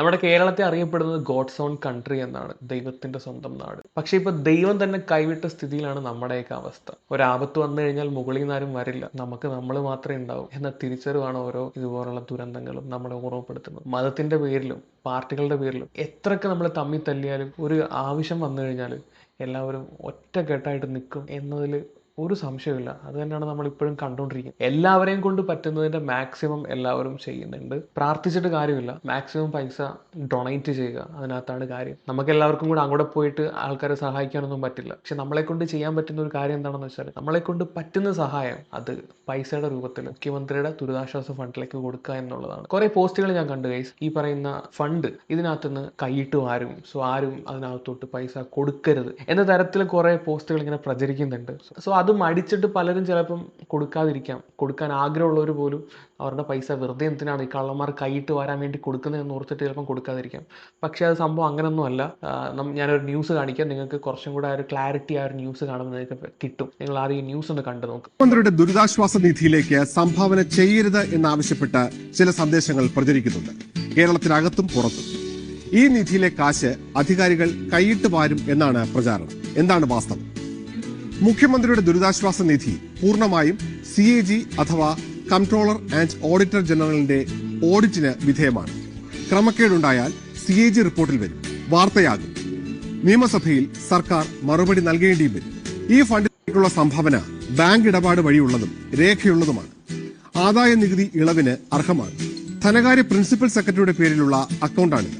നമ്മുടെ കേരളത്തെ അറിയപ്പെടുന്നത് ഗോഡ്സ് ഓൺ കൺട്രി എന്നാണ് ദൈവത്തിന്റെ സ്വന്തം നാട്. പക്ഷെ ഇപ്പൊ ദൈവം തന്നെ കൈവിട്ട സ്ഥിതിയിലാണ് നമ്മുടെയൊക്കെ അവസ്ഥ. ഒരാപത്ത് വന്നു കഴിഞ്ഞാൽ മുകളിൽ നിന്ന് ആരും വരില്ല. നമുക്ക് നമ്മൾ മാത്രമേ ഉണ്ടാവും എന്ന തിരിച്ചറിവാണ് ഓരോ ഇതുപോലുള്ള ദുരന്തങ്ങളും നമ്മളെ ഓർമ്മപ്പെടുത്തുന്നത്. മതത്തിന്റെ പേരിലും പാർട്ടികളുടെ പേരിലും എത്രയൊക്കെ നമ്മൾ തമ്മിൽ തല്ലിയാലും ഒരു ആവശ്യം വന്നു കഴിഞ്ഞാൽ എല്ലാവരും ഒറ്റക്കെട്ടായിട്ട് നിൽക്കും എന്നതിൽ ഒരു സംശയമില്ല അത് തന്നെയാണ് നമ്മൾ ഇപ്പോഴും കണ്ടുകൊണ്ടിരിക്കുന്നത്. എല്ലാവരെയും കൊണ്ട് പറ്റുന്നതിന്റെ മാക്സിമം എല്ലാവരും ചെയ്യുന്നുണ്ട്. പ്രാർത്ഥിച്ചിട്ട് കാര്യമില്ല. മാക്സിമം പൈസ ഡൊണേറ്റ് ചെയ്യുക. അതിനകത്താണ് കാര്യം. നമുക്ക് എല്ലാവർക്കും കൂടെ അങ്ങോട്ട് പോയിട്ട് ആൾക്കാരെ സഹായിക്കാനൊന്നും പറ്റില്ല. പക്ഷെ നമ്മളെ കൊണ്ട് ചെയ്യാൻ പറ്റുന്ന ഒരു കാര്യം എന്താണെന്ന് വെച്ചാൽ നമ്മളെ കൊണ്ട് പറ്റുന്ന സഹായം അത് പൈസയുടെ രൂപത്തിൽ മുഖ്യമന്ത്രിയുടെ ദുരിതാശ്വാസ ഫണ്ടിലേക്ക് കൊടുക്കുക എന്നുള്ളതാണ്. കുറെ പോസ്റ്റുകൾ ഞാൻ കണ്ടു ഗൈസ് ഈ പറയുന്ന ഫണ്ട് ഇതിനകത്തുനിന്ന് കൈയിട്ട് ആരും സോ ആരും അതിനകത്തോട്ട് പൈസ കൊടുക്കരുത്. എന്ന തരത്തിൽ കുറെ പോസ്റ്റുകൾ ഇങ്ങനെ പ്രചരിക്കുന്നുണ്ട്. സോ അത് മടിച്ചിട്ട് പലരും ചിലപ്പം കൊടുക്കാതിരിക്കാം. കൊടുക്കാൻ ആഗ്രഹമുള്ളവർ പോലും അവരുടെ പൈസ വെറുതെ എന്തിനാണ് ഈ കള്ളന്മാർ കൈയിട്ട് വരാൻ വേണ്ടി കൊടുക്കുന്നതെന്ന് ഓർത്തിട്ട് ചിലപ്പം കൊടുക്കാതിരിക്കാം. പക്ഷേ അത് സംഭവം അങ്ങനെയൊന്നും അല്ല. ഞാനൊരു ന്യൂസ് കാണിക്കാം. നിങ്ങൾക്ക് കുറച്ചും കൂടെ ആ ഒരു ക്ലാരിറ്റി ആ ഒരു ന്യൂസ് കാണുമ്പോൾ നിങ്ങൾക്ക് കിട്ടും. നിങ്ങൾ ആദ്യം ഈ ന്യൂസ് ഒന്ന് കണ്ടു നോക്കും. മുഖ്യമന്ത്രിയുടെ ദുരിതാശ്വാസ നിധിയിലേക്ക് സംഭാവന ചെയ്യരുത് എന്നാവശ്യപ്പെട്ട് ചില സന്ദേശങ്ങൾ പ്രചരിക്കുന്നുണ്ട്. കേരളത്തിനകത്തും പുറത്തും. ഈ നിധിയിലെ കാശ് അധികാരികൾ കൈയിട്ട് വാരും എന്നാണ് പ്രചാരണം. എന്താണ് വാസ്തവം? മുഖ്യമന്ത്രിയുടെ ദുരിതാശ്വാസ നിധി പൂർണമായും സി എ ജി അഥവാ കൺട്രോളർ ആൻഡ് ഓഡിറ്റർ ജനറലിന്റെ ഓഡിറ്റിന് വിധേയമാണ്. ക്രമക്കേടുണ്ടായാൽ സി എ ജി റിപ്പോർട്ടിൽ വരും. വാർത്തയാകും. നിയമസഭയിൽ സർക്കാർ മറുപടി നൽകേണ്ടിയും വരും. ഈ ഫണ്ടിലേക്കുള്ള സംഭാവന ബാങ്ക് ഇടപാട് വഴിയുള്ളതും രേഖയുള്ളതുമാണ്. ആദായ നികുതി ഇളവിന് അർഹമാണ്. ധനകാര്യ പ്രിൻസിപ്പൽ സെക്രട്ടറിയുടെ പേരിലുള്ള അക്കൗണ്ടാണിത്.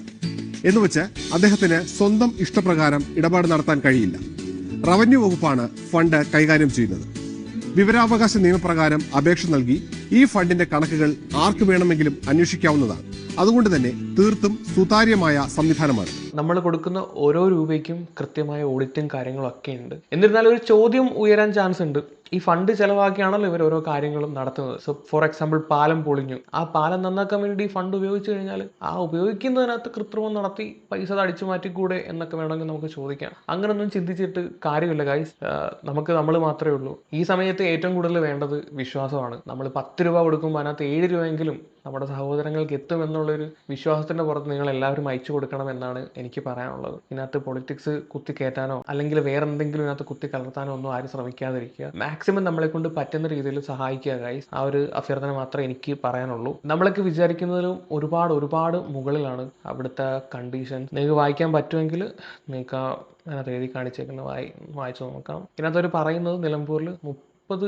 എന്നുവെച്ച് അദ്ദേഹത്തിന് സ്വന്തം ഇഷ്ടപ്രകാരം ഇടപാട് നടത്താൻ കഴിയില്ല. റവന്യൂ വകുപ്പാണ് ഫണ്ട് കൈകാര്യം ചെയ്യുന്നത്. വിവരാവകാശ നിയമപ്രകാരം അപേക്ഷ നൽകി ഈ ഫണ്ടിന്റെ കണക്കുകൾ ആർക്ക് വേണമെങ്കിലും അന്വേഷിക്കാവുന്നതാണ്. അതുകൊണ്ട് തന്നെ തീർത്തും സുതാര്യമായ സംവിധാനമാണ്. നമ്മൾ കൊടുക്കുന്ന ഓരോ രൂപയ്ക്കും കൃത്യമായ ഓഡിറ്റും കാര്യങ്ങളും ഒക്കെ ഉണ്ട്. എന്നിരുന്നാലും ഒരു ചോദ്യം ഉയരാൻ ചാൻസ് ഉണ്ട്. ഈ ഫണ്ട് ചെലവാക്കിയാണല്ലോ ഇവർ ഓരോ കാര്യങ്ങളും നടത്തുന്നത്. സോ ഫോർ എക്സാമ്പിൾ പാലം പൊളിഞ്ഞു. ആ പാലം നന്നാക്കാൻ വേണ്ടി ഈ ഫണ്ട് ഉപയോഗിച്ചു കഴിഞ്ഞാൽ ആ ഉപയോഗിക്കുന്നതിനകത്ത് കൃത്രിമം നടത്തി പൈസ അടിച്ചു മാറ്റിക്കൂടെ എന്നൊക്കെ വേണമെങ്കിൽ നമുക്ക് ചോദിക്കാം. അങ്ങനൊന്നും ചിന്തിച്ചിട്ട് കാര്യമില്ല ഗൈസ് നമുക്ക് നമ്മൾ മാത്രമേ ഉള്ളൂ. ഈ സമയത്ത് ഏറ്റവും കൂടുതൽ വേണ്ടത് വിശ്വാസമാണ്. നമ്മൾ പത്ത് രൂപ കൊടുക്കുമ്പോൾ അതിനകത്ത് ഏഴ് രൂപയെങ്കിലും നമ്മുടെ സഹോദരങ്ങൾക്ക് എത്തും എന്നുള്ളൊരു വിശ്വാസത്തിന്റെ പുറത്ത് നിങ്ങൾ എല്ലാവരും അയച്ചു കൊടുക്കണം എന്നാണ് എനിക്ക് പറയാനുള്ളത്. ഇതിനകത്ത് പൊളിറ്റിക്സ് കുത്തി കയറ്റാനോ അല്ലെങ്കിൽ വേറെ എന്തെങ്കിലും ഇതിനകത്ത് കുത്തി കലർത്താനോ ഒന്നും ആരും ശ്രമിക്കാതിരിക്കുക. മാക്സിമം നമ്മളെ കൊണ്ട് പറ്റുന്ന രീതിയിൽ സഹായിക്കുക ഗൈസ് ആ ഒരു അഭ്യർത്ഥന മാത്രമേ എനിക്ക് പറയാനുള്ളൂ. നമ്മളൊക്കെ വിചാരിക്കുന്നതിലും ഒരുപാട് ഒരുപാട് മുകളിലാണ് അവിടുത്തെ കണ്ടീഷൻ നിങ്ങൾക്ക് വായിക്കാൻ പറ്റുമെങ്കിൽ നിങ്ങൾക്ക് ആ അതിനകത്ത് എഴുതി കാണിച്ചേക്കുന്ന വായി വായിച്ചു നോക്കാം. ഇതിനകത്ത് അവർ പറയുന്നത് നിലമ്പൂരിൽ മുപ്പത്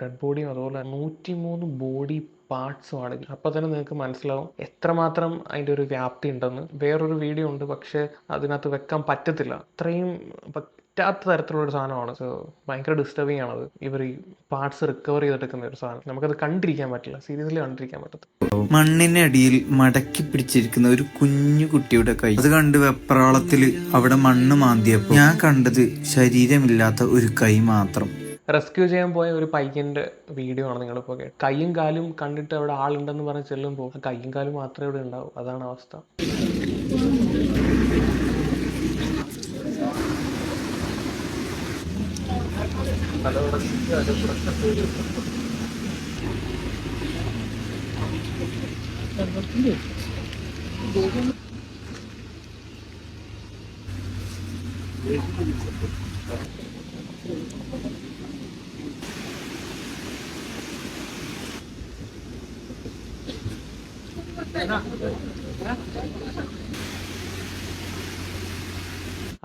ഡെഡ് ബോഡിയും അതുപോലെ നൂറ്റി മൂന്ന് ബോഡി പാർട്സും ആണ് അപ്പോൾ തന്നെ നിങ്ങൾക്ക് മനസ്സിലാവും എത്രമാത്രം അതിന്റെ ഒരു വ്യാപ്തി ഉണ്ടെന്ന്. വേറൊരു വീഡിയോ ഉണ്ട് പക്ഷേ അതിനകത്ത് വെക്കാൻ പറ്റത്തില്ല. അത്രയും പറ്റാത്ത തരത്തിലുള്ള ഒരു സാധനമാണ്. സോ ഭയങ്കര ഡിസ്റ്റർബിങ് ആണത്. ഇവർ ഈ പാർട്സ് റിക്കവർ ചെയ്തെടുക്കുന്ന ഒരു സാധനം. നമുക്കത് കണ്ടിരിക്കാൻ പറ്റില്ല. സീരിയസ്ലി കണ്ടിരിക്കാൻ പറ്റത്തില്ല. മണ്ണിന്റെ അടിയിൽ മടക്കി പിടിച്ചിരിക്കുന്ന ഒരു കുഞ്ഞു കുട്ടിയുടെ കൈ. അത് കണ്ട് വെപ്രാളത്തിൽ അവിടെ മണ്ണ് മാന്തിയപ്പോൾ ഞാൻ കണ്ടത് ശരീരമില്ലാത്ത ഒരു കൈ മാത്രം. റെസ്ക്യൂ ചെയ്യാൻ പോയ ഒരു പയ്യന്റെ വീഡിയോ ആണ് നിങ്ങളിപ്പോൾ കേട്ടത് കയ്യും കാലും കണ്ടിട്ട് അവിടെ ആളുണ്ടെന്ന് പറഞ്ഞ് ചെല്ലുമ്പോൾ കയ്യും കൈയും കാലും മാത്രമേ ഇവിടെ ഉണ്ടാവും. അതാണ് അവസ്ഥ.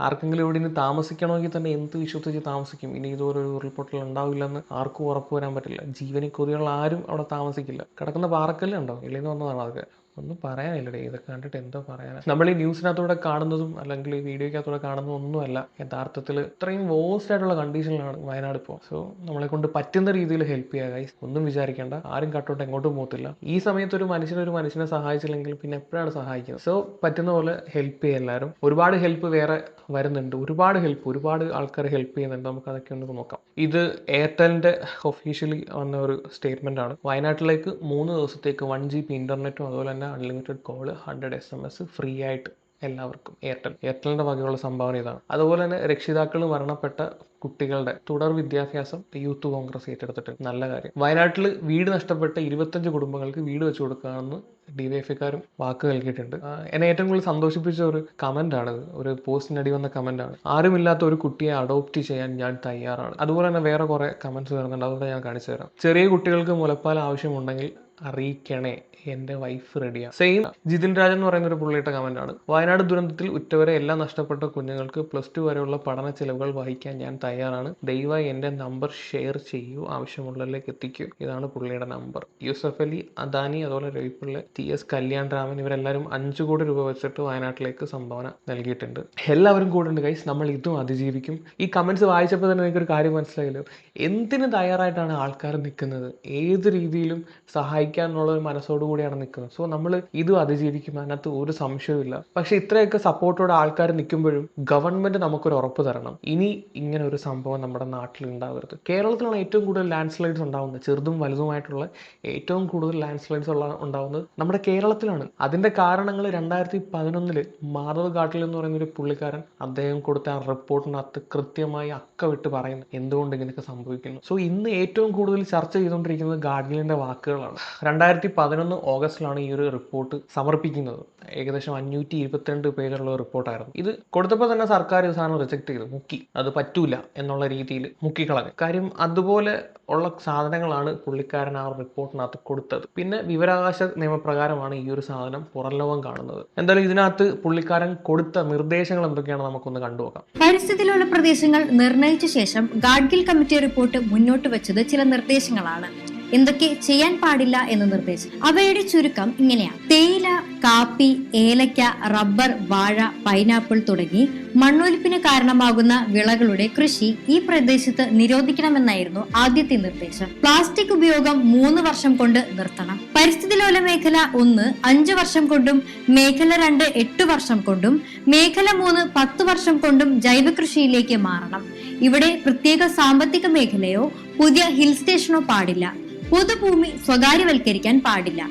ആർക്കെങ്കിലും ഇവിടെ ഇനി താമസിക്കണമെങ്കിൽ തന്നെ എന്ത് വിശ്വസിച്ച് താമസിക്കും? ഇനി ഇതുപോലെ ഒരു ഉരുൾപൊട്ടൽ ഉണ്ടാവില്ലെന്ന് ആർക്കും ഉറപ്പ് വരാൻ പറ്റില്ല. ജീവനിൽ കൊതിയുള്ള ആരും അവിടെ താമസിക്കില്ല. കിടക്കുന്ന പാറക്കല്ലുണ്ടോ ഇല്ലെന്ന് വന്നതാണ് അതൊക്കെ ഒന്നും പറയാനില്ലടേ. ഇതൊക്കെ കണ്ടിട്ട് എന്തോ പറയാനാ. നമ്മൾ ഈ ന്യൂസിനകത്തൂടെ കാണുന്നതും അല്ലെങ്കിൽ ഈ വീഡിയോക്കകത്തൂടെ കാണുന്നതും ഒന്നുമല്ല യഥാർത്ഥത്തിൽ ഇത്രയും വേസ്റ്റ് ആയിട്ടുള്ള കണ്ടീഷനിലാണ് വയനാട് ഇപ്പോൾ സോ നമ്മളെ കൊണ്ട് പറ്റുന്ന രീതിയിൽ ഹെൽപ്പ് ചെയ്യുക ഗൈസ് ഒന്നും വിചാരിക്കേണ്ട. ആരും കട്ടോട്ട് എങ്ങോട്ടും പോകത്തില്ല. ഈ സമയത്ത് ഒരു മനുഷ്യനെ ഒരു മനുഷ്യനെ സഹായിച്ചില്ലെങ്കിൽ പിന്നെ എപ്പോഴാണ് സഹായിക്കുന്നത്? സോ പറ്റുന്ന പോലെ ഹെൽപ്പ് ചെയ്യുക എല്ലാവരും. ഒരുപാട് ഹെൽപ്പ് വേറെ വരുന്നുണ്ട്. ഒരുപാട് ഹെൽപ്പ് ഒരുപാട് ആൾക്കാർ ഹെൽപ്പ് ചെയ്യുന്നുണ്ട്. നമുക്ക് അതൊക്കെ ഒന്ന് നോക്കാം. ഇത് എയർടെലിന്റെ ഒഫീഷ്യലി വന്ന ഒരു സ്റ്റേറ്റ്മെന്റ് ആണ്. വയനാട്ടിലേക്ക് മൂന്ന് ദിവസത്തേക്ക് വൺ ജി ബി ഇന്റർനെറ്റും അതുപോലെ തന്നെ unlimited call hundred S M S free ആയിട്ട് എല്ലാവർക്കും എയർടെൽ എയർടെലിന്റെ വകയുള്ള സംഭാവന ഇതാണ്. അതുപോലെ തന്നെ രക്ഷിതാക്കൾ മരണപ്പെട്ട കുട്ടികളുടെ തുടർ വിദ്യാഭ്യാസം യൂത്ത് കോൺഗ്രസ് ഏറ്റെടുത്തിട്ടുണ്ട്. നല്ല കാര്യം. വയനാട്ടിൽ വീട് നഷ്ടപ്പെട്ട ഇരുപത്തഞ്ച് കുടുംബങ്ങൾക്ക് വീട് വെച്ചു കൊടുക്കാമെന്ന് ഡിവൈഎഫ്ഐക്കാരും വാക്ക് നൽകിയിട്ടുണ്ട്. എന്നെ ഏറ്റവും കൂടുതൽ സന്തോഷിപ്പിച്ച ഒരു കമന്റ് ആണ് ഒരു പോസ്റ്റിനടി വന്ന കമന്റ് ആണ് ആരുമില്ലാത്ത ഒരു കുട്ടിയെ അഡോപ്റ്റ് ചെയ്യാൻ ഞാൻ തയ്യാറാണ്. അതുപോലെ തന്നെ വേറെ കുറെ കമന്റ്സ് വരുന്നുണ്ട്. അതുകൊണ്ട് ഞാൻ കാണിച്ചു തരാം. ചെറിയ കുട്ടികൾക്ക് മുലപ്പാൽ ആവശ്യമുണ്ടെങ്കിൽ അറിയിക്കണേ. എന്റെ വൈഫ് റെഡിയാണ് സെയിം ജിതിൻ രാജൻ എന്ന് പറയുന്ന ഒരു പുള്ളിയുടെ കമന്റ് ആണ്. വയനാട് ദുരന്തത്തിൽ ഉറ്റവരെ എല്ലാം നഷ്ടപ്പെട്ട കുഞ്ഞുങ്ങൾക്ക് പ്ലസ് ടു വരെയുള്ള പഠന ചെലവുകൾ വഹിക്കാൻ ഞാൻ തയ്യാറാണ്. ദയവായി എന്റെ നമ്പർ ഷെയർ ചെയ്യൂ. ആവശ്യമുള്ളവരിലേക്ക് എത്തിക്കൂ. ഇതാണ് പുള്ളിയുടെ നമ്പർ യൂസഫ് അലി അദാനി അതുപോലെ രവിപിള്ള ടി എസ് കല്യാൺ രാമൻ ഇവരെല്ലാവരും അഞ്ചു കോടി രൂപ വെച്ചിട്ട് വയനാട്ടിലേക്ക് സംഭാവന നൽകിയിട്ടുണ്ട്. എല്ലാവരും കൂടെ ഉണ്ട് ഗൈസ് നമ്മൾ ഇതും അതിജീവിക്കും. ഈ കമന്റ്സ് വായിച്ചപ്പോൾ തന്നെ എനിക്കൊരു കാര്യം മനസ്സിലായല്ലോ. എന്തിന് തയ്യാറായിട്ടാണ് ആൾക്കാർ നിൽക്കുന്നത്? ഏത് രീതിയിലും സഹായിക്കാനുള്ള ഒരു മനസ്സോടു കൂടിയാണ് നിൽക്കുന്നത് സോ നമ്മൾ ഇതും അതിജീവിക്കും അതിനകത്ത് ഒരു സംശയവുമില്ല പക്ഷെ ഇത്രയൊക്കെ സപ്പോർട്ടോടെ ആൾക്കാർ നിൽക്കുമ്പോഴും ഗവൺമെന്റ് നമുക്കൊരു ഉറപ്പ് തരണം. ഇനി ഇങ്ങനെ ഒരു സംഭവം നമ്മുടെ നാട്ടിൽ ഉണ്ടാവരുത്. കേരളത്തിലാണ് ഏറ്റവും കൂടുതൽ ലാൻഡ് സ്ലൈഡ്സ് ഉണ്ടാവുന്നത്. ചെറുതും വലുതുമായിട്ടുള്ള ഏറ്റവും കൂടുതൽ ലാൻഡ് സ്ലൈഡ്സ് ഉള്ള ഉണ്ടാവുന്നത് നമ്മുടെ കേരളത്തിലാണ്. അതിന്റെ കാരണങ്ങൾ രണ്ടായിരത്തി പതിനൊന്നിൽ മാധവ് ഘാട്ടിൽ എന്ന് പറയുന്ന ഒരു പുള്ളിക്കാരൻ അദ്ദേഹം കൊടുത്ത ആ റിപ്പോർട്ടിനകത്ത് കൃത്യമായി അക്ക വിട്ട് പറയുന്നു. എന്തുകൊണ്ട് ഇങ്ങനെയൊക്കെ സംഭവിക്കുന്നു? സോ ഇന്ന് ഏറ്റവും കൂടുതൽ ചർച്ച ചെയ്തുകൊണ്ടിരിക്കുന്നത് ഗാഡ്ഗിലിന്റെ വാക്കുകളാണ്. രണ്ടായിരത്തി പതിനൊന്ന് ഓഗസ്റ്റിലാണ് ഈ ഒരു റിപ്പോർട്ട് സമർപ്പിക്കുന്നത്. ഏകദേശം അഞ്ഞൂറ്റി ഇരുപത്തിരണ്ട് പേജുള്ള റിപ്പോർട്ടായിരുന്നു. ഇത് കൊടുത്തപ്പോൾ തന്നെ സർക്കാർ ഈ സാധനം റിജക്ട് ചെയ്തു. മുക്കി. അത് പറ്റൂല എന്നുള്ള രീതിയിൽ മുക്കിക്കളഞ്ഞു കാര്യം അതുപോലെ ഉള്ള സാധനങ്ങളാണ് പുള്ളിക്കാരൻ ആ റിപ്പോർട്ടിനകത്ത് കൊടുത്തത്. പിന്നെ വിവരാവകാശ നിയമപ്രകാരമാണ് ഈ ഒരു സാധനം പുറംലോകം കാണുന്നത്. എന്തായാലും ഇതിനകത്ത് പുള്ളിക്കാരൻ കൊടുത്ത നിർദ്ദേശങ്ങൾ എന്തൊക്കെയാണ് നമുക്കൊന്ന് കണ്ടുപോകാം പരിസ്ഥിതിയിലുള്ള പ്രദേശങ്ങൾ നിർണയിച്ച ശേഷം ഗാഡ്ഗിൽ കമ്മിറ്റി റിപ്പോർട്ട് മുന്നോട്ട് വെച്ചത് ചില നിർദ്ദേശങ്ങളാണ്. എന്തൊക്കെ ചെയ്യാൻ പാടില്ല എന്ന് നിർദ്ദേശം അവയുടെ ചുരുക്കം ഇങ്ങനെയാണ്. തേയില കാപ്പി ഏലക്ക റബ്ബർ വാഴ പൈനാപ്പിൾ തുടങ്ങി മണ്ണൊലിപ്പിന് കാരണമാകുന്ന വിളകളുടെ കൃഷി ഈ പ്രദേശത്ത് നിരോധിക്കണമെന്നായിരുന്നു ആദ്യത്തെ നിർദ്ദേശം. പ്ലാസ്റ്റിക് ഉപയോഗം മൂന്ന് വർഷം കൊണ്ട് നിർത്തണം. പരിസ്ഥിതി ലോല മേഖല ഒന്ന് അഞ്ചു വർഷം കൊണ്ടും മേഖല രണ്ട് എട്ട് വർഷം കൊണ്ടും മേഖല മൂന്ന് പത്ത് വർഷം കൊണ്ടും ജൈവ കൃഷിയിലേക്ക് മാറണം. ഇവിടെ പ്രത്യേക സാമ്പത്തിക മേഖലയോ പുതിയ ഹിൽ സ്റ്റേഷനോ പാടില്ല. പൊതുഭൂമി സ്വകാര്യവൽക്കരിക്കാൻ പാടില്ല.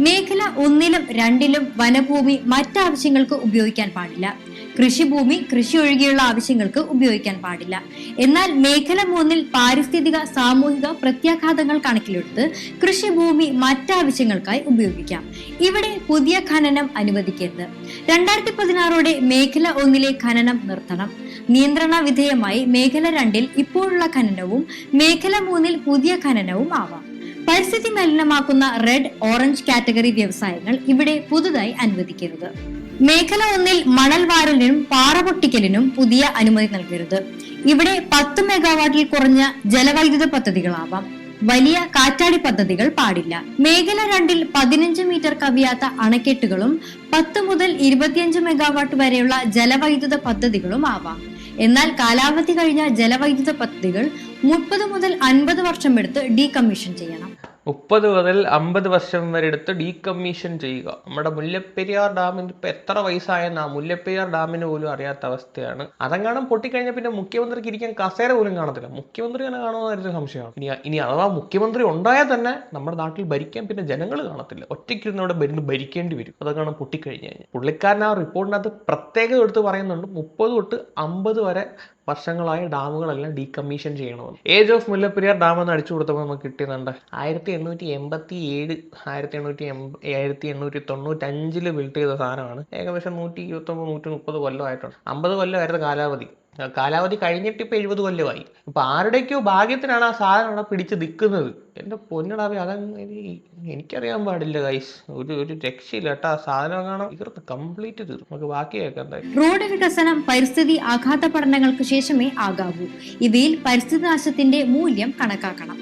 മേഖല ഒന്നിലും രണ്ടിലും വനഭൂമി മറ്റാവശ്യങ്ങൾക്ക് ഉപയോഗിക്കാൻ പാടില്ല. കൃഷിഭൂമി കൃഷി ഒഴികെയുള്ള ആവശ്യങ്ങൾക്ക് ഉപയോഗിക്കാൻ പാടില്ല. എന്നാൽ മേഖല മൂന്നിൽ പാരിസ്ഥിതിക സാമൂഹിക പ്രത്യാഘാതങ്ങൾ കണക്കിലെടുത്ത് കൃഷിഭൂമി മറ്റാവശ്യങ്ങൾക്കായി ഉപയോഗിക്കാം. ഇവിടെ പുതിയ ഖനനം അനുവദിക്കരുത്. രണ്ടായിരത്തി പതിനാറോടെ മേഖല ഒന്നിലെ ഖനനം നിർത്തണം. നിയന്ത്രണ വിധേയമായി മേഖല രണ്ടിൽ ഇപ്പോഴുള്ള ഖനനവും മേഖല മൂന്നിൽ പുതിയ ഖനനവും ആവാം. പരിസ്ഥിതി മലിനമാക്കുന്ന റെഡ് ഓറഞ്ച് കാറ്റഗറി വ്യവസായങ്ങൾ ഇവിടെ പുതുതായി അനുവദിക്കരുത്. മേഖല ഒന്നിൽ മണൽ വാരലിനും പാറ പൊട്ടിക്കലിനും പുതിയ അനുമതി നൽകരുത്. ഇവിടെ പത്ത് മെഗാവാട്ടിൽ കുറഞ്ഞ ജലവൈദ്യുത പദ്ധതികളാവാം. വലിയ കാറ്റാടി പദ്ധതികൾ പാടില്ല. മേഖല രണ്ടിൽ പതിനഞ്ച് മീറ്റർ കവിയാത്ത അണക്കെട്ടുകളും പത്ത് മുതൽ ഇരുപത്തിയഞ്ച് മെഗാവാട്ട് വരെയുള്ള ജലവൈദ്യുത പദ്ധതികളും ആവാം. എന്നാൽ കാലാവധി കഴിഞ്ഞ ജലവൈദ്യുത പദ്ധതികൾ മുപ്പത് മുതൽ അൻപത് വർഷം എടുത്ത് ഡീകമ്മീഷൻ ചെയ്യണം. മുപ്പത് മുതൽ അമ്പത് വർഷം വരെ എടുത്ത് ഡീകമ്മീഷൻ ചെയ്യുക. നമ്മുടെ മുല്ലപ്പെരിയാർ ഡാമിന് ഇപ്പൊ എത്ര വയസ്സായെന്ന് ആ മുല്ലപ്പെരിയാർ ഡാമിന് പോലും അറിയാത്ത അവസ്ഥയാണ്. അതെങ്ങാനും പൊട്ടിക്കഴിഞ്ഞാൽ പിന്നെ മുഖ്യമന്ത്രിക്ക് ഇരിക്കാൻ കസേര പോലും കാണത്തില്ല. മുഖ്യമന്ത്രി തന്നെ കാണുമെന്നൊരു സംശയമാണ്. ഇനി ഇനി അഥവാ മുഖ്യമന്ത്രി ഉണ്ടായാൽ തന്നെ നമ്മുടെ നാട്ടിൽ ഭരിക്കാൻ പിന്നെ ജനങ്ങൾ കാണത്തില്ല. ഒറ്റയ്ക്കിരുന്ന് അവിടെ ഭരുന്ന് ഭരിക്കേണ്ടി വരും. അതൊക്കെയാണ് പൊട്ടിക്കഴിഞ്ഞ് കഴിഞ്ഞാൽ. പുള്ളിക്കാരൻ ആ റിപ്പോർട്ടിനകത്ത് പ്രത്യേകത എടുത്ത് പറയുന്നുണ്ട്. മുപ്പത് തൊട്ട് അമ്പത് വരെ വർഷങ്ങളായ ഡാമുകളെല്ലാം ഡീകമ്മീഷൻ ചെയ്യണമെന്ന് ഏജ് ഓഫ് മുല്ലപ്പെരിയാർ ഡാം എന്ന് അടിച്ചു കൊടുത്തപ്പോൾ നമുക്ക് കിട്ടിയതുണ്ട് ആയിരത്തി എണ്ണൂറ്റി എൺപത്തി ഏഴ് ആയിരത്തി എണ്ണൂറ്റി എൺപ ആയിരത്തി എണ്ണൂറ്റി തൊണ്ണൂറ്റഞ്ചിൽ ബിൽഡ് ചെയ്ത സാധനമാണ്. ഏകദേശം നൂറ്റി ഇരുപത്തൊമ്പത് നൂറ്റി മുപ്പത് കൊല്ലമായിട്ടുണ്ട് അമ്പത് കൊല്ലമായിരുന്നു കാലാവധി. കാലാവധി കഴിഞ്ഞിട്ട് ഇപ്പൊ എഴുപത് കൊല്ലമായി. ഇപ്പൊ ആരുടെയൊക്കെയോ ഭാഗ്യത്തിനാണ് ആ സാധനം അവിടെ പിടിച്ച് നിൽക്കുന്നത്. എന്റെ പൊന്നടാവി അത് എനിക്കറിയാൻ പാടില്ല ഗൈസ് ഒരു ഒരു രക്ഷയില്ല കേട്ടോ. ആ സാധനം തീർത്ത് കംപ്ലീറ്റ് തീർന്നു. നമുക്ക് ബാക്കി കേൾക്കാൻ റോഡ് വികസനം പരിസ്ഥിതി ആഘാത പഠനങ്ങൾക്ക് ശേഷമേ ആകാവൂ. ഇവയിൽ പരിസ്ഥിതി നാശത്തിന്റെ മൂല്യം കണക്കാക്കണം.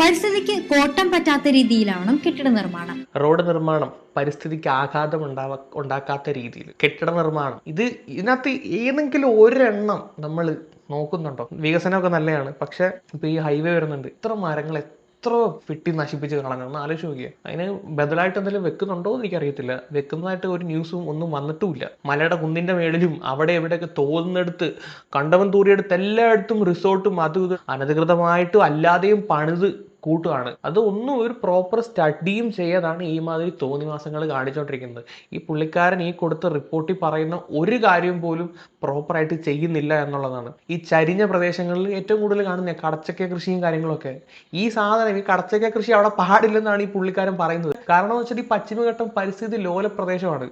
പരിസ്ഥിതിക്ക് കോട്ടം പറ്റാത്ത രീതിയിലാണ് കെട്ടിട നിർമ്മാണം. റോഡ് നിർമ്മാണം പരിസ്ഥിതിക്ക് ആഘാതം ഉണ്ടാവ ഉണ്ടാക്കാത്ത രീതിയിൽ കെട്ടിട നിർമ്മാണം. ഇത് ഇതിനകത്ത് ഏതെങ്കിലും ഒരെണ്ണം നമ്മൾ നോക്കുന്നുണ്ടോ? വികസനമൊക്കെ നല്ലതാണ്. പക്ഷെ ഇപ്പൊ ഈ ഹൈവേ വരുന്നുണ്ട്. ഇത്ര മരങ്ങൾ എത്ര വെട്ടി നശിപ്പിച്ച് കളഞ്ഞു. ആലോചിച്ച് നോക്കിയാൽ അതിന് ബദലായിട്ട് എന്തെങ്കിലും വെക്കുന്നുണ്ടോ എന്ന് എനിക്കറിയത്തില്ല. വെക്കുന്നതായിട്ട് ഒരു ന്യൂസും ഒന്നും വന്നിട്ടുമില്ല. മലയുടെ കുന്നിന്റെ മേളിലും അവിടെ എവിടെയൊക്കെ തോന്നുന്നെടുത്ത് കണ്ടവൻ തൂറിയെടുത്ത് എല്ലായിടത്തും റിസോർട്ടും അതും അനധികൃതമായിട്ടും അല്ലാതെയും പണിത് കൂട്ടുകയാണ്. അത് ഒന്നും ഒരു പ്രോപ്പർ സ്റ്റഡിയും ചെയ്യാതാണ് ഈ മാതിരി തോന്നിവാസങ്ങൾ കാണിച്ചുകൊണ്ടിരിക്കുന്നത് ഈ പുള്ളിക്കാരൻ ഈ കൊടുത്ത റിപ്പോർട്ടിൽ പറയുന്ന ഒരു കാര്യം പോലും പ്രോപ്പറായിട്ട് ചെയ്യുന്നില്ല എന്നുള്ളതാണ്. ഈ ചരിഞ്ഞ പ്രദേശങ്ങളിൽ ഏറ്റവും കൂടുതൽ കാണുന്ന കടച്ചക്ക കൃഷിയും കാര്യങ്ങളൊക്കെ. ഈ സാധനം ഈ കടച്ചക്ക കൃഷി അവിടെ പാടില്ലെന്നാണ് ഈ പുള്ളിക്കാരൻ പറയുന്നത്. കാരണം എന്ന് വെച്ചാൽ ഈ പശ്ചിമഘട്ടം പരിസ്ഥിതി ലോല പ്രദേശമാണ്.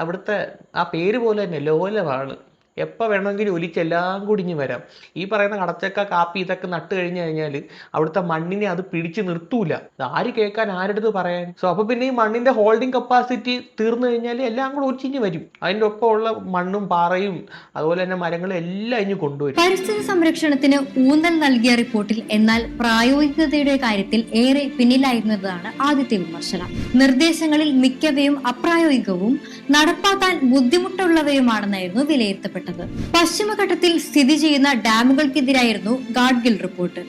അവിടുത്തെ ആ പേര് പോലെ തന്നെ ലോലമാണ് എപ്പോൾ വേണമെങ്കിലും ഒലിച്ചെല്ലാം കുടിഞ്ഞ് വരാം. ഈ പറയുന്ന കടച്ചക്ക കാപ്പി ഇതൊക്കെ നട്ട് കഴിഞ്ഞു കഴിഞ്ഞാൽ അവിടുത്തെ മണ്ണിനെ അത് പിടിച്ചു നിർത്തൂല. ആര് കേൾക്കാൻ ആരെടുത്ത് പറയാൻ? സോ അപ്പോൾ പിന്നെ ഈ മണ്ണിന്റെ ഹോൾഡിംഗ് കപ്പാസിറ്റി തീർന്നു കഴിഞ്ഞാൽ എല്ലാം കൂടെ ഒലിച്ചിഞ്ഞ് വരും. അതിന്റെ ഒപ്പമുള്ള മണ്ണും പാറയും അതുപോലെ തന്നെ മരങ്ങളും എല്ലാം ഇനി കൊണ്ടുവരും. പരിസ്ഥിതി സംരക്ഷണത്തിന് ഊന്നൽ നൽകിയ റിപ്പോർട്ടിൽ എന്നാൽ പ്രായോഗികതയുടെ കാര്യത്തിൽ ഏറെ പിന്നിലായിരുന്നതാണ് ആദ്യത്തെ വിമർശനം. നിർദ്ദേശങ്ങളിൽ മിക്കവയും അപ്രായോഗികവും നടപ്പാക്കാൻ ബുദ്ധിമുട്ടുള്ളവയുമാണെന്നായിരുന്നു വിലയിരുത്തപ്പെട്ടത്. പശ്ചിമഘട്ടത്തിൽ സ്ഥിതി ചെയ്യുന്ന ഡാമുകൾക്കെതിരായിരുന്നു ഗാഡ്ഗിൽ റിപ്പോർട്ട്.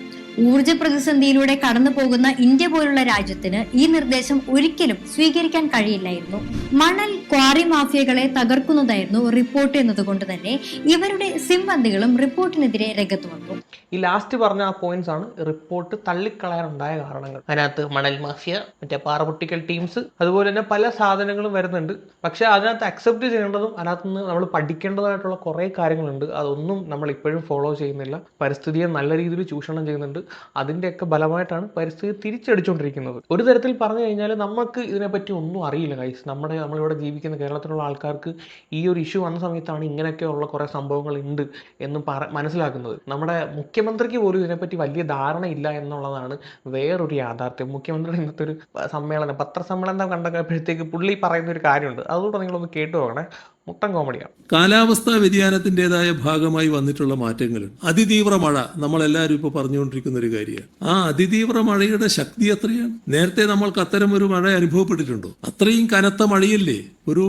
ഊർജ പ്രതിസന്ധിയിലൂടെ കടന്നു പോകുന്ന ഇന്ത്യ പോലുള്ള രാജ്യത്തിന് ഈ നിർദ്ദേശം ഒരിക്കലും സ്വീകരിക്കാൻ കഴിയില്ലായിരുന്നു. മണൽ ക്വാറി മാഫിയകളെ തകർക്കുന്നതായിരുന്നു റിപ്പോർട്ട് എന്നതുകൊണ്ട് തന്നെ ഇവരുടെ സിംബന്ധികളും റിപ്പോർട്ടിനെതിരെ രംഗത്ത് വന്നു. ഈ ലാസ്റ്റ് പറഞ്ഞ ആ പോയിന്റ്സ് ആണ് റിപ്പോർട്ട് തള്ളിക്കളയാനുണ്ടായ കാരണങ്ങൾ. അതിനകത്ത് മണൽ മാഫിയ മറ്റേ പാറപൊട്ടിക്കൽ ടീംസ് അതുപോലെ തന്നെ പല സാധനങ്ങളും വരുന്നുണ്ട്. പക്ഷെ അതിനകത്ത് അക്സെപ്റ്റ് ചെയ്യേണ്ടതും അതിനകത്ത് നിന്ന് നമ്മൾ പഠിക്കേണ്ടതായിട്ടുള്ള കുറേ കാര്യങ്ങളുണ്ട്. അതൊന്നും നമ്മൾ ഇപ്പോഴും ഫോളോ ചെയ്യുന്നില്ല. പരിസ്ഥിതിയെ നല്ല രീതിയിൽ ചൂഷണം ചെയ്യുന്നുണ്ട്. അതിന്റെയൊക്കെ ഫലമായിട്ടാണ് പരിസ്ഥിതി തിരിച്ചടിച്ചുകൊണ്ടിരിക്കുന്നത്. ഒരു തരത്തിൽ പറഞ്ഞു കഴിഞ്ഞാൽ നമുക്ക് ഇതിനെപ്പറ്റി ഒന്നും അറിയില്ല കൈസ് നമ്മുടെ നമ്മളിവിടെ ജീവിക്കുന്ന കേരളത്തിലുള്ള ആൾക്കാർക്ക് ഈ ഒരു ഇഷ്യൂ വന്ന സമയത്താണ് ഇങ്ങനെയൊക്കെയുള്ള കുറേ സംഭവങ്ങൾ ഉണ്ട് എന്ന് പറ മനസ്സിലാക്കുന്നത്. നമ്മുടെ മുഖ്യമന്ത്രിക്ക് പോലും ഇതിനെപ്പറ്റി വലിയ ധാരണ ഇല്ല എന്നുള്ളതാണ് വേറൊരു യാഥാർത്ഥ്യം. മുഖ്യമന്ത്രിയുടെ ഇന്നത്തെ ഒരു സമ്മേളനം പത്രസമ്മേളനം കണ്ടപ്പോഴത്തേക്ക് പുള്ളി പറയുന്ന ഒരു കാര്യമുണ്ട്. അതുകൊണ്ട് നിങ്ങളൊന്ന് കേട്ടു പോകണേ മുട്ടൻ കോമഡിയാണ്. കാലാവസ്ഥാ വ്യതിയാനത്തിന്റെതായ ഭാഗമായി വന്നിട്ടുള്ള മാറ്റങ്ങൾ അതിതീവ്ര മഴ നമ്മളെല്ലാവരും ഇപ്പോൾ പറഞ്ഞുകൊണ്ടിരിക്കുന്ന ഒരു കാര്യമാണ്. ആ അതിതീവ്ര മഴയുടെ ശക്തി എത്രയാണ്? നേരത്തെ നമ്മൾക്ക് അത്തരം ഒരു മഴ അനുഭവപ്പെട്ടിട്ടുണ്ടോ? അത്രയും കനത്ത മഴയല്ലേ? ഒരു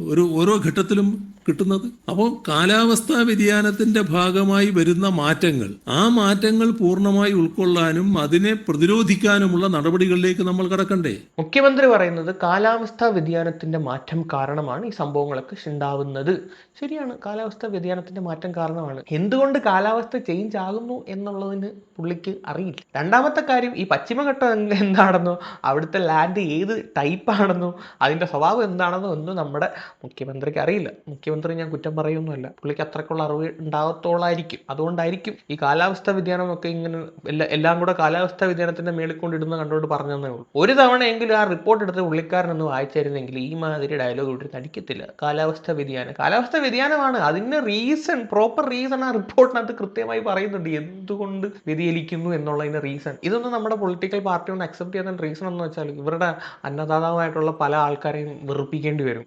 ഒരു ഓരോ ഘട്ടത്തിലും കിട്ടുന്നത്. അപ്പോൾ കാലാവസ്ഥാ വ്യതിയാനത്തിന്റെ ഭാഗമായി വരുന്ന മാറ്റങ്ങൾ ആ മാറ്റങ്ങൾ പൂർണമായി ഉൾക്കൊള്ളാനും അതിനെ പ്രതിരോധിക്കാനുമുള്ള നടപടികളിലേക്ക് നമ്മൾ കടക്കണ്ടേ? മുഖ്യമന്ത്രി പറയുന്നത് കാലാവസ്ഥാ വ്യതിയാനത്തിന്റെ മാറ്റം കാരണമാണ് ഈ സംഭവങ്ങളൊക്കെ ഉണ്ടാവുന്നത്. ശരിയാണ് കാലാവസ്ഥാ വ്യതിയാനത്തിന്റെ മാറ്റം കാരണമാണ്. എന്തുകൊണ്ട് കാലാവസ്ഥ ചേഞ്ച് ആകുന്നു എന്നുള്ളതിന് പുള്ളിക്ക് അറിയില്ല. രണ്ടാമത്തെ കാര്യം ഈ പശ്ചിമഘട്ടം എന്താണെന്നോ അവിടുത്തെ ലാൻഡ് ഏത് ടൈപ്പ് ആണെന്നോ അതിന്റെ സ്വഭാവം എന്താണെന്നോ ഒന്നും നമ്മുടെ മുഖ്യമന്ത്രിക്ക് അറിയില്ല. മുഖ്യമന്ത്രി ഞാൻ കുറ്റം പറയുന്നുമല്ല പുള്ളിക്ക് അത്രക്കുള്ള അറിവ് ഉണ്ടാകത്തോളായിരിക്കും. അതുകൊണ്ടായിരിക്കും ഈ കാലാവസ്ഥാ വ്യതിയാനമൊക്കെ ഇങ്ങനെ എല്ലാ എല്ലാം കൂടെ കാലാവസ്ഥാ വ്യതിയാനത്തിന്റെ മേളിൽ കൊണ്ടിടുന്ന കണ്ടുകൊണ്ട് പറഞ്ഞതേ ഉള്ളൂ. ഒരു തവണയെങ്കിലും ആ റിപ്പോർട്ട് എടുത്ത് പുള്ളിക്കാരനൊന്ന് വായിച്ചായിരുന്നെങ്കിൽ ഈ മാതിരി ഡയലോഗ് ഇട്ട് നടിക്കത്തില്ല. കാലാവസ്ഥാ വ്യതിയാനം. കാലാവസ്ഥാ വ്യതിയാനമാണ്. അതിന് റീസൺ പ്രോപ്പർ റീസൺ ആ റിപ്പോർട്ടിനകത്ത് കൃത്യമായി പറയുന്നുണ്ട്. എന്തുകൊണ്ട് വ്യതിചലിക്കുന്നു എന്നുള്ളതിന് റീസൺ ഇതൊന്നും നമ്മുടെ പൊളിറ്റിക്കൽ പാർട്ടി ഒന്ന് അക്സെപ്റ്റ് ചെയ്യുന്ന റീസൺ എന്ന് വെച്ചാൽ ഇവരുടെ അന്നദാതാവായിട്ടുള്ള പല ആൾക്കാരെയും വെറുപ്പിക്കേണ്ടി വരും.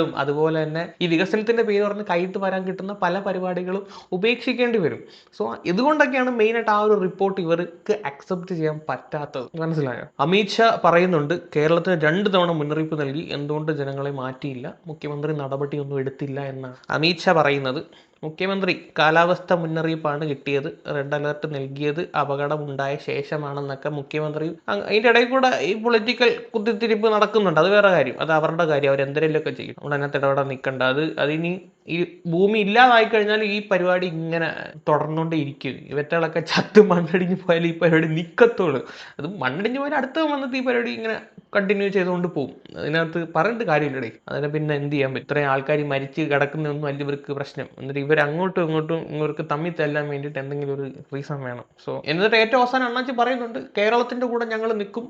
ക്വാറികളും അതുപോലെ തന്നെ ഈ വികസനത്തിന്റെ പേര് പറഞ്ഞ് കൈയിട്ട് വരാൻ കിട്ടുന്ന പല പരിപാടികളും ഉപേക്ഷിക്കേണ്ടി വരും. സോ ഇതുകൊണ്ടൊക്കെയാണ് മെയിനായിട്ട് ആ ഒരു റിപ്പോർട്ട് ഇവർക്ക് അക്സെപ്റ്റ് ചെയ്യാൻ പറ്റാത്തത്. മനസ്സിലായോ? അമിത് ഷാ പറയുന്നുണ്ട് കേരളത്തിന് രണ്ട് തവണ മുന്നറിയിപ്പ് നൽകി എന്തുകൊണ്ട് ജനങ്ങളെ മാറ്റിയില്ല? മുഖ്യമന്ത്രി നടപടിയൊന്നും എടുത്തില്ല എന്നാണ്. അമിത് ഷാ പറയുന്നത് മുഖ്യമന്ത്രി കാലാവസ്ഥ മുന്നറിയിപ്പാണ് കിട്ടിയത് റെഡ് അലർട്ട് നൽകിയത് അപകടമുണ്ടായ ശേഷമാണെന്നൊക്കെ മുഖ്യമന്ത്രി അതിന്റെ ഇടയിൽ കൂടെ ഈ പൊളിറ്റിക്കൽ കുത്തിത്തിരിപ്പ് നടക്കുന്നുണ്ട്. അത് വേറെ കാര്യം. അത് അവരുടെ കാര്യം. അവർ എന്തെങ്കിലുമൊക്കെ ചെയ്യും. നമ്മൾ അതിനകത്ത് ഇടപെടാൻ നിൽക്കേണ്ട. അത് അതിനി ഈ ഭൂമി ഇല്ലാതായി കഴിഞ്ഞാൽ ഈ പരിപാടി ഇങ്ങനെ തുടർന്നുകൊണ്ടേ ഇരിക്കും. ഇവറ്റകളൊക്കെ ചത്ത് മണ്ണടിഞ്ഞ് പോയാൽ ഈ പരിപാടി നിൽക്കത്തുള്ളൂ അത് മണ്ണടിഞ്ഞ് പോയാൽ അടുത്ത വന്നിട്ട് ഈ പരിപാടി ഇങ്ങനെ കണ്ടിന്യൂ ചെയ്തുകൊണ്ട് പോകും. അതിനകത്ത് പറഞ്ഞിട്ട് കാര്യമില്ലടേ. അതിന് പിന്നെ എന്ത് ചെയ്യാൻ പറ്റും ഇത്രയും ആൾക്കാർ മരിച്ച് കിടക്കുന്നൊന്നും അല്ല ഇവർക്ക് പ്രശ്നം. എന്നിട്ട് ഇവർ അങ്ങോട്ടും ഇങ്ങോട്ടും ഇവർക്ക് തമ്മിൽ തല്ലാൻ വേണ്ടിയിട്ട് എന്തെങ്കിലും ഒരു റീസൺ വേണം. സോ എന്നിട്ട് ഏറ്റവും അവസാനം അണ്ണാച്ചി പറയുന്നുണ്ട് കേരളത്തിന്റെ കൂടെ ഞങ്ങൾ നിൽക്കും.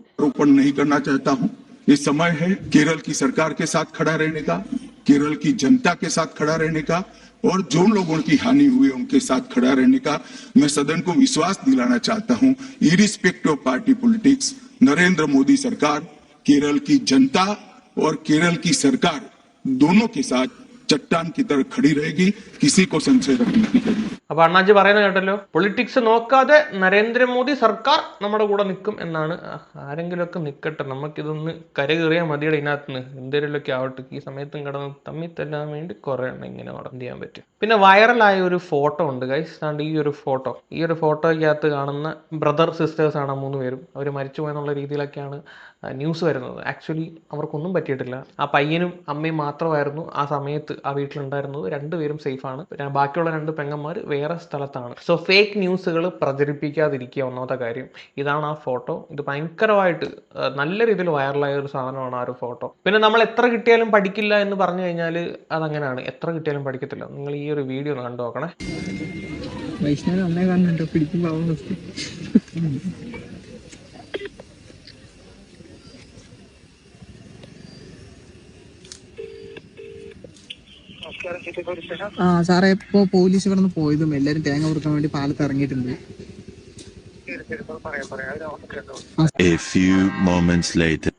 സമയം കേരള സർക്കാർ केरल की जनता के साथ खड़ा रहने का और जो लोगों की हानि हुई उनके साथ खड़ा रहने का मैं सदन को विश्वास दिलाना चाहता हूँ। Irrespective of party politics Narendra Modi सरकार, केरल की जनता और केरल की सरकार दोनों के साथ चट्टान की तरह खड़ी रहेगी। किसी को संशय रखने की ज़रूरत नहीं। അപ്പൊ അണ്ണാജി പറയുന്നത് കേട്ടല്ലോ പൊളിറ്റിക്സ് നോക്കാതെ നരേന്ദ്രമോദി സർക്കാർ നമ്മുടെ കൂടെ നിൽക്കും എന്നാണ്. ആരെങ്കിലും ഒക്കെ നിൽക്കട്ടെ നമുക്കിതൊന്ന് കരകയറിയാൽ മതിയുടെ ഇതിനകത്തുനിന്ന്. എന്തെങ്കിലുമൊക്കെ ആവട്ടെ ഈ സമയത്തും കിടന്ന് തമ്മിൽ തല്ലാൻ വേണ്ടി കുറെ എണ്ണം ഇങ്ങനെ എന്ത് ചെയ്യാൻ പറ്റും. പിന്നെ വൈറലായ ഒരു ഫോട്ടോ ഉണ്ട് ഗൈസ് ആണ്ട് ഈ ഒരു ഫോട്ടോ. ഈ ഒരു ഫോട്ടോയ്ക്കകത്ത് കാണുന്ന ബ്രദർ സിസ്റ്റേഴ്സ് ആണ് മൂന്ന് പേരും. അവർ മരിച്ചു പോയെന്നുള്ള രീതിയിലൊക്കെയാണ് ന്യൂസ് വരുന്നത്. ആക്ച്വലി അവർക്കൊന്നും പറ്റിയിട്ടില്ല. ആ പയ്യനും അമ്മയും മാത്രമായിരുന്നു ആ സമയത്ത് ആ വീട്ടിലുണ്ടായിരുന്നത്. രണ്ടുപേരും സേഫാണ് ബാക്കിയുള്ള രണ്ട് പെങ്ങന്മാർ വേറെ സ്ഥലത്താണ്. സോ ഫേക്ക് ന്യൂസുകൾ പ്രചരിപ്പിക്കാതിരിക്കുക ഒന്നാമത്തെ കാര്യം. ഇതാണ് ആ ഫോട്ടോ ഇത് ഭയങ്കരമായിട്ട് നല്ല രീതിയിൽ വൈറലായ ഒരു സാധനമാണ് ആ ഒരു ഫോട്ടോ പിന്നെ നമ്മൾ എത്ര കിട്ടിയാലും പഠിക്കില്ല എന്ന് പറഞ്ഞു കഴിഞ്ഞാൽ അതങ്ങനെയാണ്. എത്ര കിട്ടിയാലും പഠിക്കത്തില്ല. നിങ്ങൾ ഈ ഒരു വീഡിയോ ഒന്ന് കണ്ടു നോക്കണേ. വൈഷ്ണവ് അമ്മയെ കാണുന്നുണ്ടോ? പിടിക്കും ആ സാറേ ഇപ്പോ പോലീസ് ഇവിടെ നിന്ന് പോയതും എല്ലാരും തേങ്ങ കൊടുക്കാൻ വേണ്ടി പാലത്ത് ഇറങ്ങിയിട്ടുണ്ട്. A few moments later.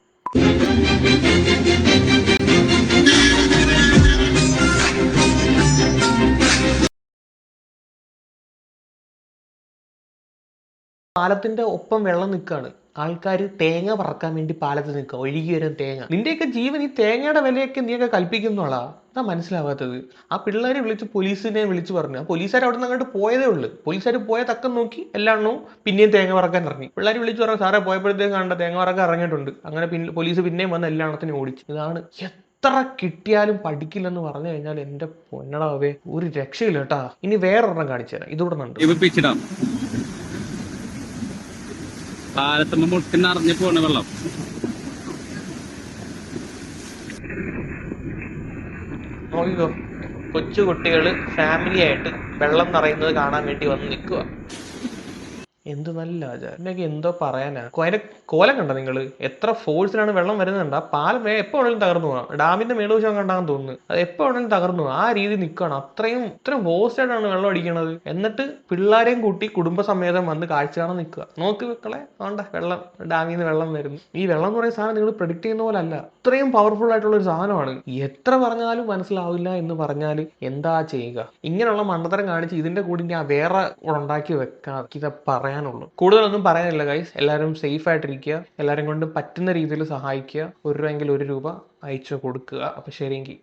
പാലത്തിന്റെ ഒപ്പം വെള്ളം നിൽക്കുകയാണ്. ആൾക്കാർ തേങ്ങ പറക്കാൻ വേണ്ടി പാലത്ത് നിൽക്കുക. ഒഴുകി വരും തേങ്ങ. നിന്റെയൊക്കെ ജീവൻ ഈ തേങ്ങയുടെ വിലയൊക്കെ നീയൊക്കെ കൽപ്പിക്കുന്നോളാ എന്താ മനസ്സിലാവാത്തത്. ആ പിള്ളേരെ വിളിച്ച് പോലീസിനെ വിളിച്ച് പറഞ്ഞു. ആ പോലീസുകാർ അവിടെ നിന്ന് അങ്ങോട്ട് പോയതേ ഉള്ളൂ. പോലീസുകാർ പോയ തക്കം നോക്കി എല്ലാണ്ണവും പിന്നെയും തേങ്ങ പറക്കാൻ ഇറങ്ങി. പിള്ളേർ വിളിച്ച് പറഞ്ഞു സാറേ പോയപ്പോഴത്തേക്ക് കണ്ട തേങ്ങ പറക്കാൻ ഇറങ്ങിയിട്ടുണ്ട്. അങ്ങനെ പിന്നെ പോലീസ് പിന്നെയും വന്ന് എല്ലാണത്തിനും ഓടിച്ചു. ഇതാണ് എത്ര കിട്ടിയാലും പഠിക്കില്ലെന്ന് പറഞ്ഞു കഴിഞ്ഞാൽ എന്റെ പൊന്നടാവേ ഒരു രക്ഷയില്ല കേട്ടാ. ഇനി വേറൊരെണ്ണം കാണിച്ചു തരാം. ഇതോടെ പാലത്തുമ്പോ മുട്ടിന്നറിഞ്ഞു പോണ വെള്ളം. നോക്കിക്കോ. കൊച്ചു കുട്ടികൾ ഫാമിലി ആയിട്ട് വെള്ളം നിറയുന്നത് കാണാൻ വേണ്ടി വന്ന് നിൽക്കുക എന്ത് നല്ല ആചാരം എന്നൊക്കെ എന്തോ പറയാനാ? അതിന്റെ കോലം കണ്ട നിങ്ങൾ എത്ര ഫോഴ്സിലാണ് വെള്ളം വരുന്നുണ്ട് ആ പാലം എപ്പോ വേണേലും തകർന്നു പോകാം. ഡാമിന്റെ മേളുവശം കണ്ടാന്ന് തോന്നുന്നു. അത് എപ്പോ വേണേലും തകർന്നു ആ രീതി നിൽക്കണം അത്രയും ഇത്രയും ഫോഴ്സായിട്ടാണ് വെള്ളം അടിക്കണത്. എന്നിട്ട് പിള്ളേരെയും കൂട്ടി കുടുംബസമേതം വന്ന് കാഴ്ച കാണാൻ നിൽക്കുക. നോക്ക് മക്കളെ വേണ്ട വെള്ളം ഡാമിൽ നിന്ന് വെള്ളം വരുന്നു. ഈ വെള്ളം എന്ന് പറയുന്ന സാധനം നിങ്ങൾ പ്രഡിക്റ്റ് ചെയ്യുന്ന പോലെ അല്ല. അത്രയും പവർഫുൾ ആയിട്ടുള്ള ഒരു സാധനമാണ്. എത്ര പറഞ്ഞാലും മനസ്സിലാവില്ല എന്ന് പറഞ്ഞാൽ എന്താ ചെയ്യുക? ഇങ്ങനെയുള്ള മണ്ടത്തരം കാണിച്ച് ഇതിന്റെ കൂടി ഞാൻ വേറെ ഉണ്ടാക്കി വെക്കാതെ ഇത് പറയാനുള്ളൂ. കൂടുതലൊന്നും പറയാനില്ല ഗൈസ് എല്ലാവരും സേഫ് ആയിട്ടിരിക്കുക. എല്ലാവരും കൊണ്ട് പറ്റുന്ന രീതിയിൽ സഹായിക്കുക. ഒരു രൂപയെങ്കിൽ ഒരു രൂപ അയച്ചു കൊടുക്കുക. അപ്പൊ ശരിയെങ്കിൽ